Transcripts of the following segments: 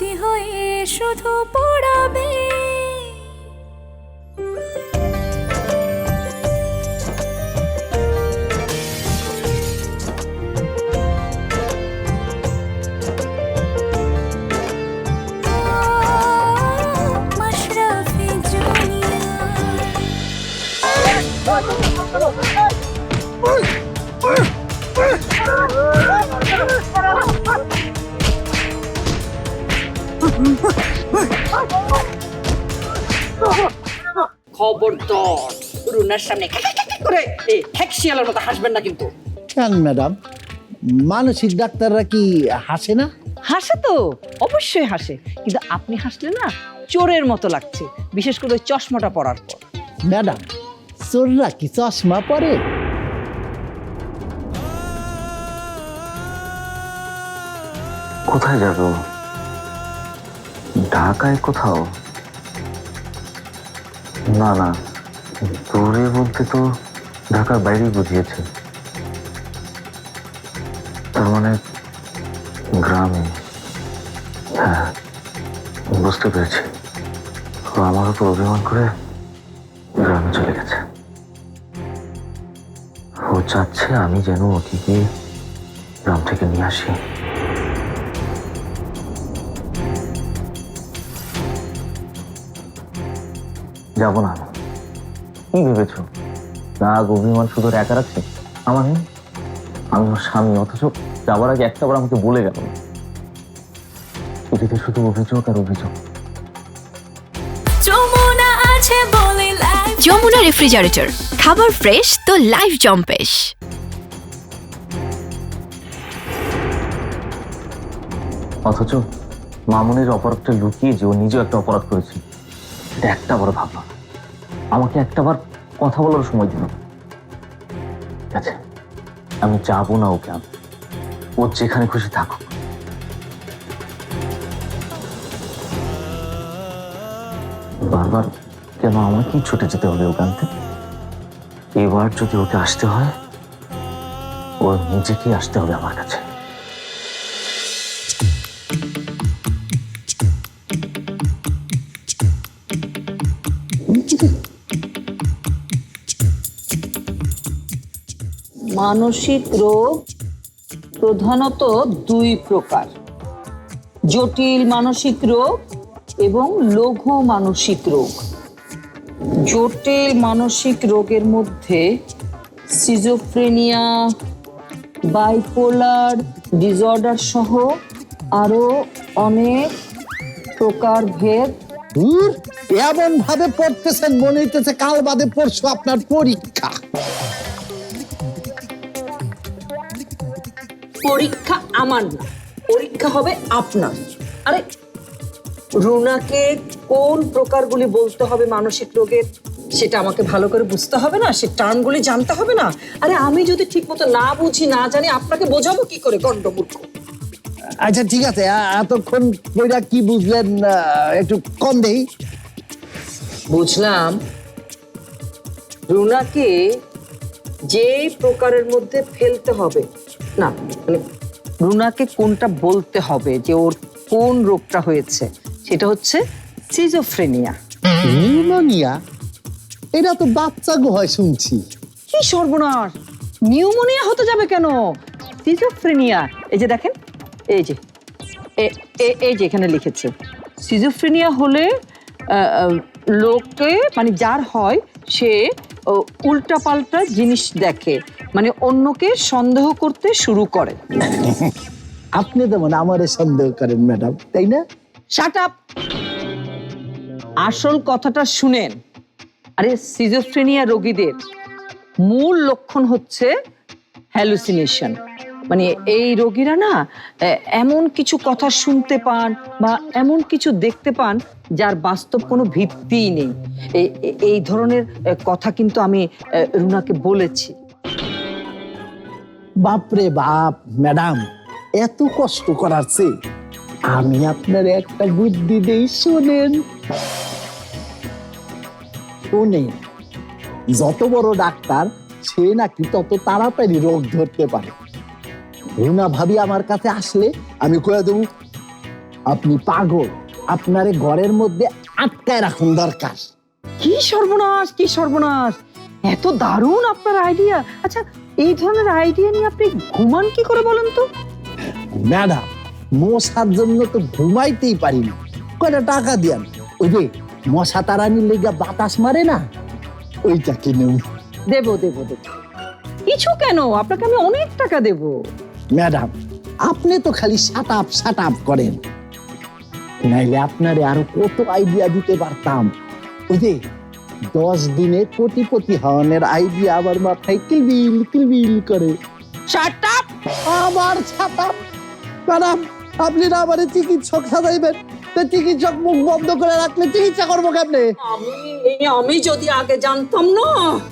স্মৃতি হয়ে শুধু রুনার সামনে করে এই খ্যাক শিয়ালের মতো হাসবেন না কিন্তু। কেন ম্যাডাম? মানসিক ডাক্তাররা কি হাসে না? হাসে তো অবশ্যই হাসে। কিন্তু আপনি হাসলে না চোরের মতো লাগছে বিশেষ করে ওই চশমাটা পরার পর। ম্যাডাম চোররা কি চশমা পরে? কোথায় যাব ঢাকায় কোথাও? না না দূরে বলতে তো ঢাকার বাইরে বুঝিয়েছে। তার মানে গ্রামে। হ্যাঁ বুঝতে পেরেছি। ও আমার উপর অভিমান করে গ্রামে চলে গেছে। ও চাচ্ছে আমি যেন ওকে গিয়ে গ্রাম থেকে নিয়ে আসি। যাব না আমি। কি ভেবেছ? রাগ অভিমান শুধু একা রাখছে? আমার নেই। আমি ওর স্বামী অথচ যাবার আগে একটাবার আমাকে বলে গেল। চিঠিতে শুধু অভিযোগ আর অভিযোগ। যমুনা রেফ্রিজারেটর খাবার ফ্রেশ তো লাইফ জম্পেশ অথচ মামুনের অপরাধটা লুকিয়ে যে ও নিজেও একটা অপরাধ করেছে এটা একটা বড় ভাবলাম আমাকে একটাবার কথা বলার সময় দিল। ঠিক আছে, আমি যাব না ওকে আমি। ও যেখানে খুশি থাকুক। বারবার কেন আমাকেই ছুটে যেতে হবে ওকে আনতে এবার যদি ওকে আসতে হয় ও নিজেকেই আসতে হবে আমার কাছে। মানসিক রোগ প্রধানত দুই প্রকার। জটিল মানসিক রোগ এবং লঘু মানসিক রোগ। জটিল মানসিক রোগের মধ্যে সিজোফ্রেনিয়া বাইপোলার ডিসঅর্ডার সহ আরও অনেক প্রকারভেদ দূর এমন ভাবে পড়তেছেন মনে হইতেছে কাল বাদে পরশু আপনার পরীক্ষা। পরীক্ষা আমার না পরীক্ষা হবে আপনার। আরে রুনাকে কোন প্রকারগুলি বলতে হবে মানসিক রোগের সেটা আমাকে ভালো করে বুঝতে হবে না সে টার্মগুলি জানতে হবে না। আরে আমি যদি ঠিক মতো না বুঝি না জানি আপনাকে বোঝাবো কি করে গণ্ডমূর্খ আচ্ছা ঠিক আছে এতক্ষণ কইরা কি বুঝলেন একটু কম দেই। বুঝলাম। রুনাকে যে প্রকারের মধ্যে ফেলতে হবে না মানে রুনাকে কোনটা বলতে হবে যে ওর কোন রোগটা হয়েছে সেটা হচ্ছে সিজোফ্রেনিয়া নিউমোনিয়া? এটা তো বাচ্চা হয় শুনছি। কি সর্বনাশ! নিউমোনিয়া হতে যাবে কেন? সিজোফ্রেনিয়া এই যে দেখেন এই যে এই যে এখানে লিখেছে। সিজোফ্রেনিয়া হলে লোকে মানে যার হয় সে উল্টা পাল্টা জিনিস দেখে। মানে অন্যকে সন্দেহ করতে শুরু করে। আপনি যেমন আমারে সন্দেহ করেন ম্যাডাম তাই না? শাট আপ আসল কথাটা শুনেন। আরে সিজোফ্রেনিয়া রোগীদের মূল লক্ষণ হচ্ছে হ্যালুসিনেশন মানে এই রোগীরা না এমন কিছু কথা শুনতে পান বা এমন কিছু দেখতে পান যার বাস্তব কোনো ভিত্তিই নেই। এই ধরনের কথা কিন্তু আমি রুনাকে বলেছি। বাপরে বাপ, ম্যাডাম, এত কষ্ট করার আমি আপনার একটা বুদ্ধি দেই, শোনেন। শোনেন, যত বড় ডাক্তার, সে নাকি তত তাড়াতাড়ি রোগ ধরতে পারে। রুনা ভাবি আমার কাছে আসলে আমি কয়ে দেব, আপনি পাগল, আপনারে ঘরের মধ্যে আটকায় রাখুন দরকার। কি সর্বনাশ কি সর্বনাশ। এত দারুণ আপনার আইডিয়া আচ্ছা এই ধরনের আইডিয়া নিয়ে আপনি ঘুমান কি করে বলেন তো? ম্যাডাম মশার জন্য তো ঘুমাইতেই পারি না। কয়টা টাকা দিয়ান ওই যে মশা তারানির লেগে বাতাস মারে না? ওইটা কিনেও দেব দেব দেব। কিছু কেন? আপনাকে আমি অনেক টাকা দেব। ম্যাডাম আপনি তো খালি সাট আপ সাট আপ করেন। নাইলে আপনারে আরও কত আইডিয়া দিতে পারতাম। ওই যে দশ দিনে কোটিপতি হওয়ানের আইডিয়া আবার মাথায় কিলবিল কিলবিল করে। শার্ট আপ আপ ম্যাডাম আপনি না আমারে চিকিৎসক সাজাইবেন। তো চিকিৎসক মুখ বন্ধ করে রাখলে চিকিৎসা করব কেমনে? আমি আমি যদি আগে জানতাম না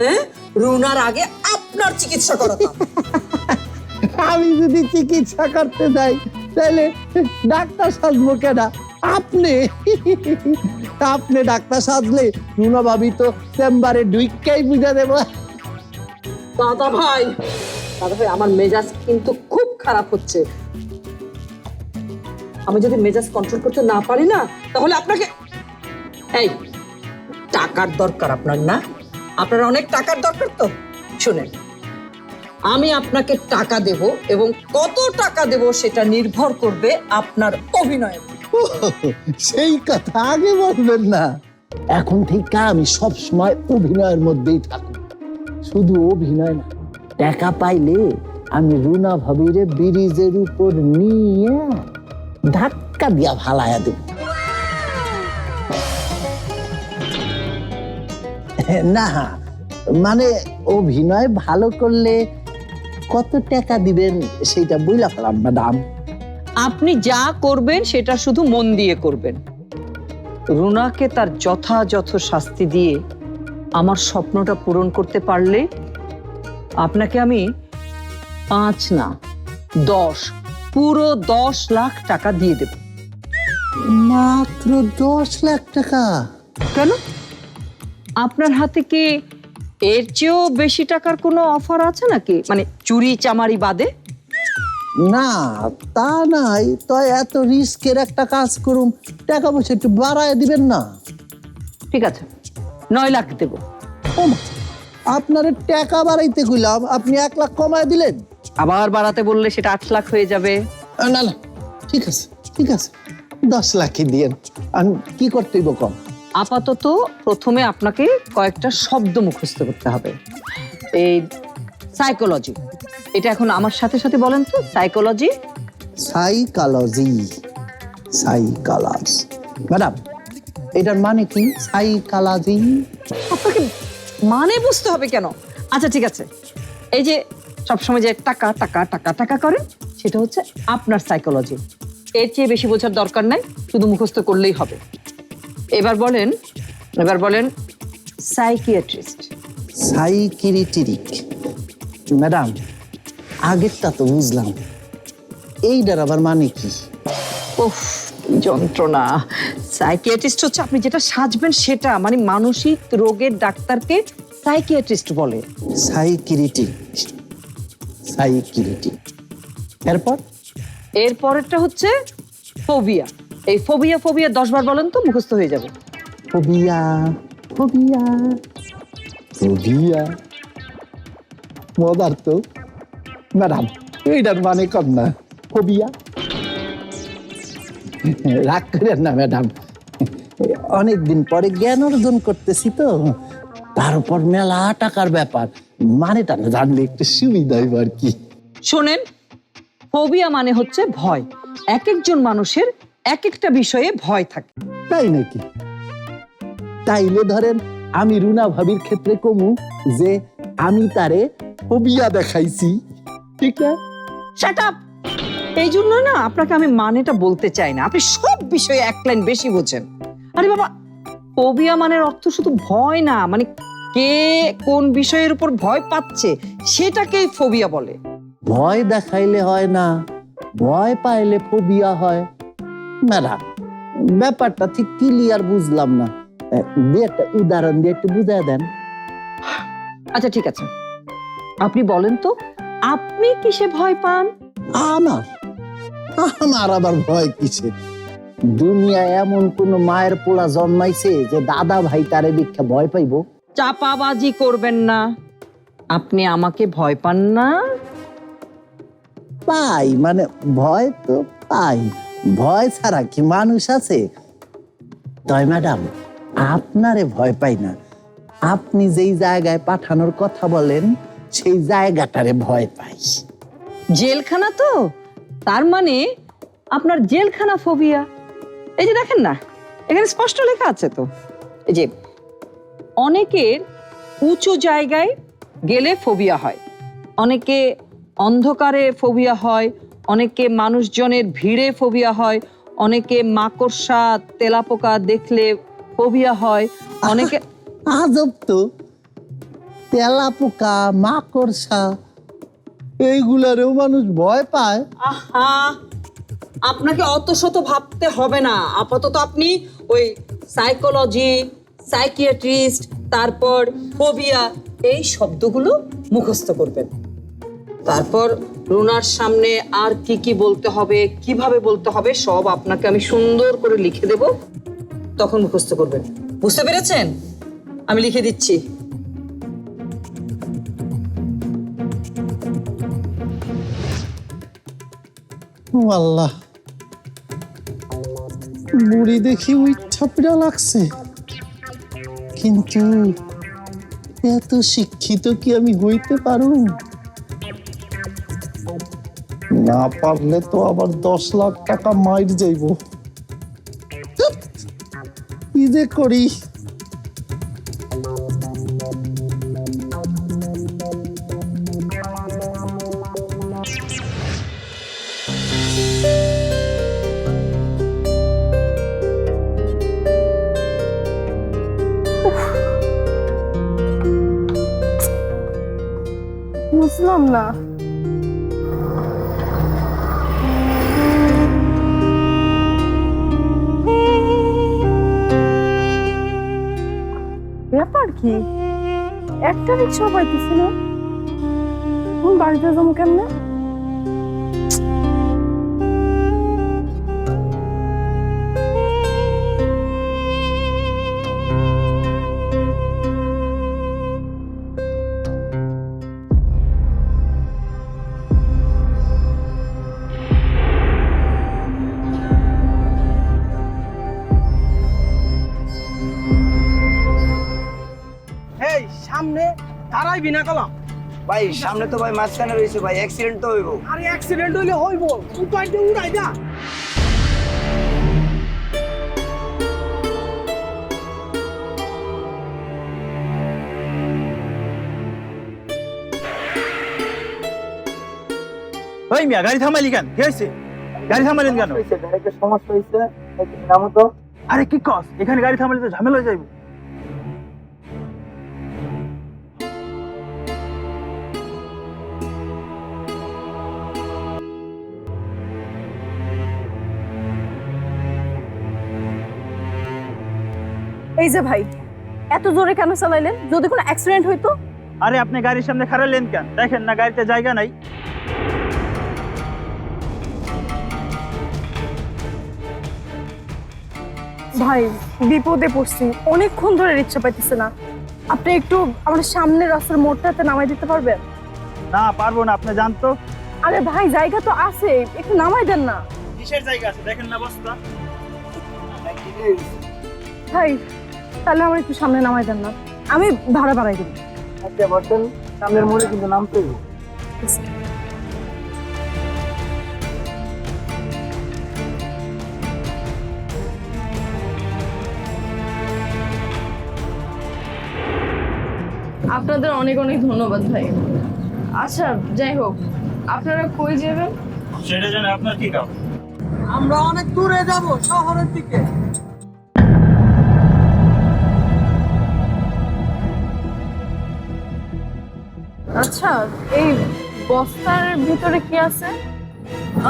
হ্যাঁ? রুনার আগে আপনার চিকিৎসা করাতাম। আমি যদি চিকিৎসা করতে যাই ডাক্তার সাজবো আপনি? আপনি ডাক্তার সাজলে ভাবি তো চেম্বারে ঢুইকাই বুঝা দেবো। দাদা ভাই দাদা ভাই, আমার মেজাজ কিন্তু খুব খারাপ হচ্ছে। আমি যদি মেজাজ কন্ট্রোল করতে না পারি না, তাহলে আপনাকে এই, টাকার দরকার আপনার না? আপনার অনেক টাকার দরকার তো। শুনেন আমি আপনাকে টাকা দেব এবং কত টাকা দেব সেটা নির্ভর করবে আপনার অভিনয়ের। সেই কথা আগে বলবেন না। এখন থেকে আমি সব সময় অভিনয়ের মধ্যেই থাকব। শুধু অভিনয় না, টাকা পাইলে আমি রুনা ভাবিরে ব্রিজের উপর নিয়ে ধাক্কা দিয়া ভালায়া দেব। না মানে অভিনয় ভালো করলে কত টাকা দিবেন সেটা বইলা ফেলাম ম্যাডাম আপনি যা করবেন সেটা শুধু মন দিয়ে করবেন। রুনাকে তার যথাযথ শাস্তি দিয়ে আমার স্বপ্নটা পূরণ করতে পারলে আপনাকে আমি পাঁচ না দশ পুরো দশ লাখ টাকা দিয়ে দেব। মাত্র দশ লাখ টাকা? কেন? আপনার হাতে কি এর চেয়েও বেশি টাকার কোনো অফার আছে নাকি? মানে চুরি চামারি বাদে? না তা নাই তো এত রিস্কের একটা কাজ করুম টাকা পয়সা একটু বাড়ায় দিবেন না। ঠিক আছে নয় লাখ দেব। ও মা, আপনারে টাকা বাড়াইতে কইলাম আপনি এক লাখ কমায় দিলেন। আবার বাড়াতে বললে সেটা আট লাখ হয়ে যাবে। আহ, না না ঠিক আছে ঠিক আছে দশ লাখই দিয়েন। আমি কি করতে হইব কম আপাতত প্রথমে আপনাকে কয়েকটা শব্দ মুখস্থ করতে হবে। এই সাইকোলজি এটা এখন আমার সাথে সাথে বলেন তো সাইকোলজি সাইকোলজি সাইকোলজি ম্যাডাম এটার মানে কি? সাইকোলজি আপনাকে মানে বুঝতে হবে কেন? আচ্ছা ঠিক আছে। এই যে সবসময় যে টাকা টাকা টাকা টাকা করেন সেটা হচ্ছে আপনার সাইকোলজি এর চেয়ে বেশি বোঝার দরকার নাই শুধু মুখস্থ করলেই হবে। এবার বলেন এবার বলেন সাইকিয়াট্রিস্ট সাইকিরিটিরিক। ম্যাডাম আগেরটা তো বুঝলাম। এইটার আবার মানে কি? কি যন্ত্রণা। সাইকিয়াট্রিস্ট হচ্ছে আপনি যেটা সাজবেন সেটা মানে মানসিক রোগের ডাক্তারকে সাইকিয়াট্রিস্ট বলে। সাইকিরিটি সাইকিরিটি এরপর? এর পরেরটা হচ্ছে ফোবিয়া এই ফোবিয়া ফোবিয়া দশ বার বলেন তো মুখস্থ হয়ে যাবে। Phobia phobia phobia. মজার তো ম্যাডাম এইটার মানে কম না ফোবিয়া। রাগ করেন না ম্যাডাম। অনেকদিন পরে জ্ঞান অর্জন করতেছি তো তার উপর মেলা টাকার ব্যাপার। মানেটা না জানলে একটু সুবিধা হইব আর কি। শোনেন ফোবিয়া মানে হচ্ছে ভয়। এক একজন মানুষের এক একটা বিষয়ে ভয় থাকে। তাই নাকি? তাইলে ধরেন আমি রুনা ভাবির ক্ষেত্রে কমু যে আমি তারে ফোবিয়া দেখাইছি। ঠিক না? শাট আপ এই জন্য না আপনাকে আমি মানেটা বলতে চাই না। আপনি সব বিষয়ে এক লাইন বেশি বোঝেন। আরে বাবা ফোবিয়া মানের অর্থ শুধু ভয় না মানে কে কোন বিষয়ের উপর ভয় পাচ্ছে সেটাকেই ফোবিয়া বলে। ভয় দেখাইলে হয় না ভয় পাইলে ফোবিয়া হয়। ম্যাডাম ব্যাপারটা ঠিক ক্লিয়ার বুঝলাম না। দিয়ে একটা উদাহরণ দিয়ে একটু বুঝায় দেন। আচ্ছা ঠিক আছে। আপনি বলেন তো আপনি কিসে ভয় পান? আমার আমার আবার ভয় কিসের দুনিয়ায় এমন কোন মায়ের পোলা জন্মাইছে যে দাদা ভাই তারে দীক্ষা ভয় পাইবো? চাপাবাজি করবেন না। আপনি আমাকে ভয় পান না? পাই মানে ভয় তো পাই ভয় ছাড়া কি মানুষ আছে? তাই ম্যাডাম, আপনারে ভয় পাই না। আপনি যেই জায়গায় পাঠানোর কথা বলেন, সেই জায়গাটারে ভয় পাই। জেলখানা তো? তার মানে আপনার জেলখানা ফোবিয়া? এই যে দেখেন না, এখানে স্পষ্ট লেখা আছে তো। এই যে, অনেকের উঁচু জায়গায় গেলে ফোবিয়া হয়। অনেকে অন্ধকারে ফোবিয়া হয় অনেকে মানুষজনের ভিড়ে ফোবিয়া হয় অনেকে মাকড়সা তেলাপোকা দেখলে ফোবিয়া হয় অনেকে আজব তো। তেলা পোকা মাকড়সা এইগুলারেও মানুষ ভয় পায়। আহা! আপনাকে অত শত ভাবতে হবে না। আপাতত আপনি ওই সাইকোলজি সাইকিয়াট্রিস্ট তারপর ফোবিয়া এই শব্দগুলো মুখস্থ করবেন। তারপর রুনার সামনে আর কি কি বলতে হবে, কীভাবে বলতে হবে, সব আপনাকে আমি সুন্দর করে লিখে দেব। তখন মুখস্থ করবেন। বুঝতে পেরেছেন? আমি লিখে দিচ্ছি। আল্লাহ। বুড়ি দেখি পিড়া লাগছে। কিন্তু এত শিক্ষিত কি আমি হইতে পারু না পারলে তো আবার দশ লাখ টাকা মাইর যাইব। কি যে করি? বুঝলাম না। ব্যাপার কি? একটা রিক্সা পাইতেছি না। বাড়িতে যাব কেমনে? সামনে দাঁড়াই বিনা কলাম। ভাই সামনে তো ভাই মাঝখানে রয়েছে ভাই অ্যাক্সিডেন্ট তো হইব। আরে অ্যাক্সিডেন্ট হইলে হইব উপায় দিয়ে উড়াই দা ওই মিয়া গাড়ি থামাইলি কেন? কি হয়েছে? গাড়ি থামাইলেন কেন? সমস্যা হয়েছে নামো তো। আরে কি কস? এখানে গাড়ি থামালে তো ঝামেলা হয়ে যাইব। এই যে ভাই এত জোরে কেন চালাইলেন? যদি কোনো অ্যাক্সিডেন্ট হইতো? আরে আপনি গাড়ির সামনে খারাইলেন কেন? দেখেন না গাড়িতে জায়গা নাই। ভাই বিপদে পড়ছি। অনেকক্ষণ ধরে রিক্সা পাইতেছে না। আপনি একটু আমার সামনে রাস্তার মোড়টাতে নামাই দিতে পারবেন? না পারব না আপনি জানতো আরে ভাই জায়গা তো আছে একটু নামাই দেন না। কিসের জায়গা আছে? দেখেন না বস্তা। ভাই তাহলে আমার একটু সামনে নামাই দেন না। আমি ভাড়া বাড়াই দেবো। আচ্ছা বসেন। সামনের মোড়ে কিন্তু নামতে আপনাদের অনেক অনেক ধন্যবাদ ভাই। আচ্ছা যাই হোক আপনারা কই যাবেন? সেটা জানে আপনার কি কাম আমরা অনেক দূরে যাব শহরের দিকে। আচ্ছা এই বস্তার ভিতরে কি আছে?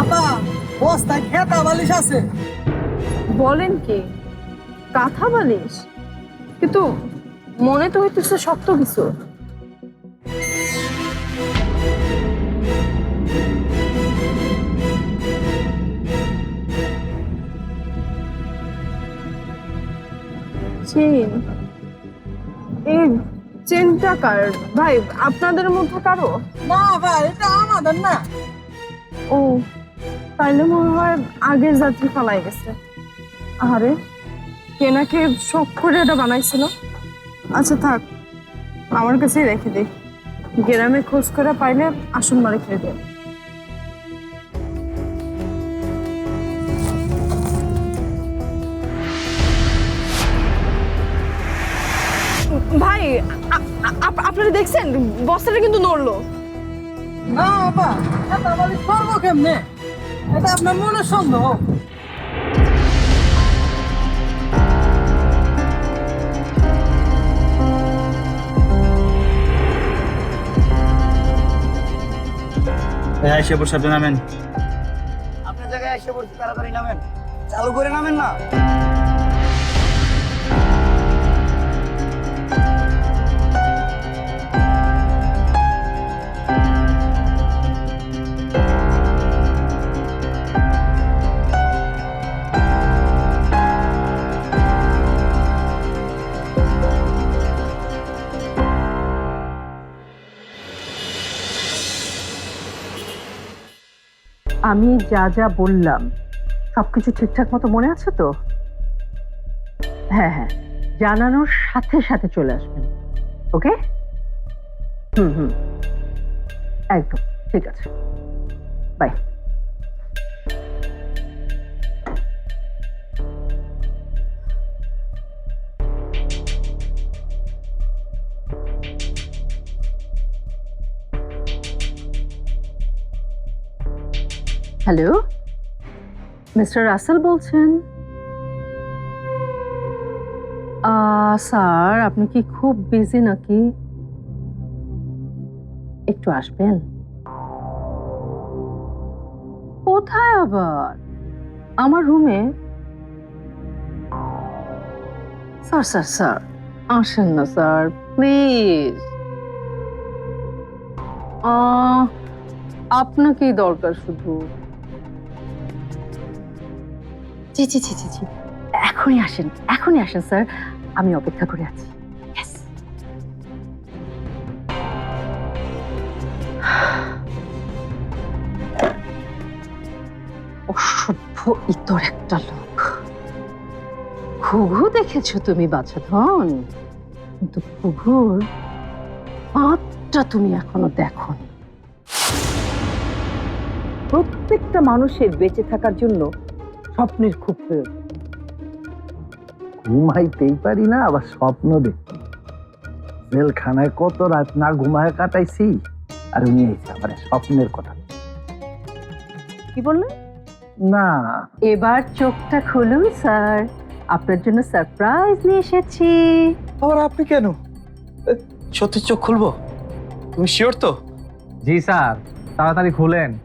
আপা বস্তায় খেতা বালিশ আছে। বলেন কি কাঁথা বালিশ? কিন্তু মনে তো হইতেছে শক্ত কিছু। চেন এই চেনটা কার ভাই আপনাদের মধ্যে কারও? না ভাই এটা আমাদের না। ও তাইলে মনে হয় আগের যাত্রী পালাই গেছে। আরে কেনাকে শখ করে এটা বানাইছিল। আচ্ছা থাক আমার কাছেই রেখে দিই গ্রামে খোঁজ করে পাইলে আসন মারে খেয়ে দেয় আপনারা দেখছেন? বস্তাটা কিন্তু নড়লো। না বাবা এটা বলি করব কেমনে? এটা আপনার মনে সন্দেহ? হ্যাঁ সে বসে নামেন। আপনার জায়গায় এসে পড়ছি তাড়াতাড়ি নামেন। চালু করে নামেন না। আমি যা যা বললাম, সবকিছু ঠিকঠাক মতো মনে আছে তো? হ্যাঁ হ্যাঁ জানানোর সাথে সাথে চলে আসবেন, ওকে? হুম হুম। একদম, ঠিক আছে। বাই। হ্যালো মিস্টার রাসেল বলছেন। স্যার, আপনি কি খুব বিজি নাকি? একটু আসবেন। কোথায় আবার? আমার রুমে? স্যার স্যার স্যার, আসেন না, স্যার, প্লিজ। আপনাকেই দরকার শুধু। জি জি জি জি জি এখনই আসেন এখনই আসেন স্যার। আমি অপেক্ষা করে আছি। অসভ্য ইতর একটা লোক। ঘুঘু দেখেছ তুমি বাছাধন? কিন্তু ঘুঘুর পাঁচটা তুমি এখনও দেখো প্রত্যেকটা মানুষের বেঁচে থাকার জন্য স্বপ্নের খুব প্রয়োজন। ঘুমাইতেই পারি না আবার স্বপ্ন দেখি। জেলখানায় কত রাত না ঘুমায় কাটাইছি আর উনি এসে আবার স্বপ্নের কথা। কি বললেন না। এবার চোখটা খুলুন স্যার। আপনার জন্য সারপ্রাইজ নিয়ে এসেছি। আবার আপনি কেন? সত্যি চোখ খুলবো? তুমি শিওর তো? জি স্যার। তাড়াতাড়ি খুলেন।